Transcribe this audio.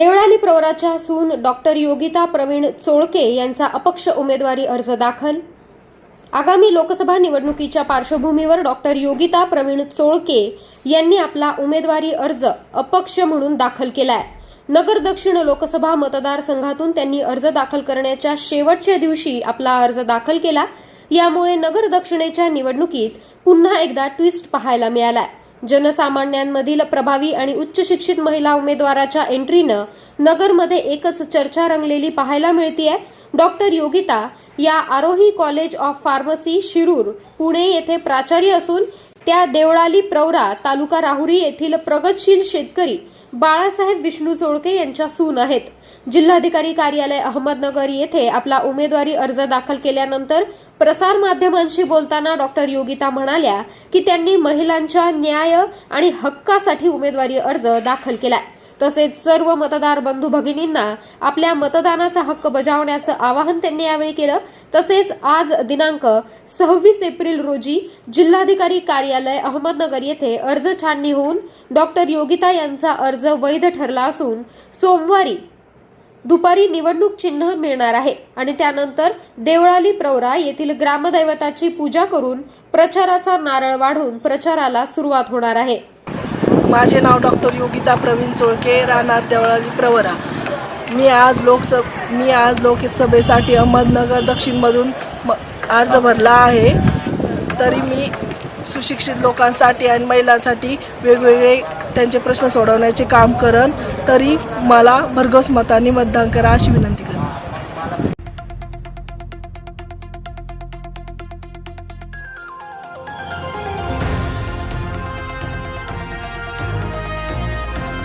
देवळाली प्रवराच्या सून डॉक्टर योगिता प्रवीण चोळके यांचा अपक्ष उमेदवारी अर्ज दाखल. आगामी लोकसभा निवडणुकीच्या पार्श्वभूमीवर डॉक्टर योगिता प्रवीण चोळके यांनी आपला उमेदवारी अर्ज अपक्ष म्हणून दाखल केलाय. नगर दक्षिण लोकसभा मतदारसंघातून त्यांनी अर्ज दाखल करण्याच्या शेवटच्या दिवशी आपला अर्ज दाखल केला. यामुळे नगर दक्षिणेच्या निवडणुकीत पुन्हा एकदा ट्विस्ट पाहायला मिळालाय. जनसामान्यांमधील प्रभावी आणि उच्च शिक्षित महिला उमेदवाराच्या एंट्रीनं नगरमध्ये एकच चर्चा रंगलेली पाहायला मिळतीये. डॉक्टर योगिता या Arohi college of pharmacy Shirur Pune येथे प्राचार्य असून त्या देवळाली प्रवरा तालुका राहुरी येथील प्रगतशील शेतकरी बाळासाहेब विष्णू चोळके यांच्या सून आहेत. जिल्हाधिकारी कार्यालय अहमदनगर येथे आपला उमेदवारी अर्ज दाखल केल्यानंतर प्रसार माध्यमांशी बोलताना डॉक्टर योगिता म्हणाल्या की त्यांनी महिलांच्या न्याय आणि हक्कासाठी उमेदवारी अर्ज दाखल केलाय. तसेच सर्व मतदार बंधू भगिनींना आपल्या मतदानाचा हक्क बजावण्याचं आवाहन त्यांनी यावेळी केलं. तसेच आज दिनांक सव्वीस एप्रिल रोजी जिल्हाधिकारी कार्यालय अहमदनगर येथे अर्ज छाननी होऊन डॉक्टर योगिता यांचा अर्ज वैध ठरला असून सोमवारी दुपारी निवडणूक चिन्ह मिळणार आहे आणि त्यानंतर देवळाली प्रवरा येथील ग्रामदैवताची पूजा करून प्रचाराचा नारळ वाढून प्रचाराला सुरुवात होणार आहे. माझे नाव डॉक्टर योगिता प्रवीण चोळके राहणार देवळाली प्रवरा. मी आज लोकसभ मी आज लोकसभेसाठी अहमदनगर दक्षिणमधून म अर्ज भरला आहे. तरी मी सुशिक्षित लोकांसाठी आणि महिलांसाठी वेगवेगळे त्यांचे प्रश्न सोडवण्याचे काम करन तरी मला भरघोस मतांनी मतदान करा अशी विनंती करते.